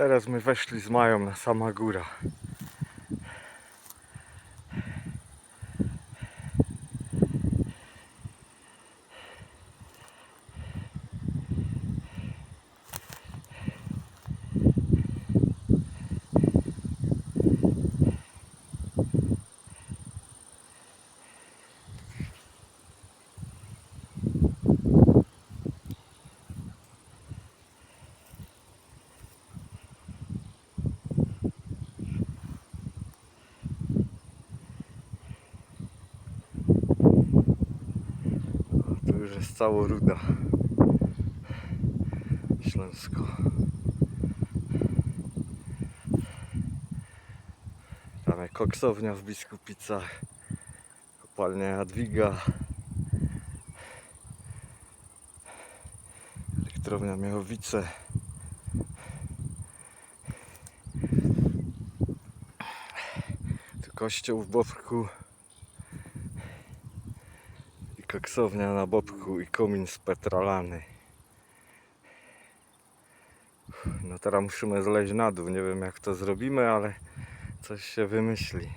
Teraz my weszli z Mają na sama góra. Jest cała ruda. Śląsko. Tam jest koksownia w Biskupicach. Kopalnia Jadwiga. Elektrownia Miechowice. Kościół w Bobku. Koksownia na Bobku i komin spetralany. No teraz musimy zleźć na dół. Nie wiem jak to zrobimy, ale coś się wymyśli.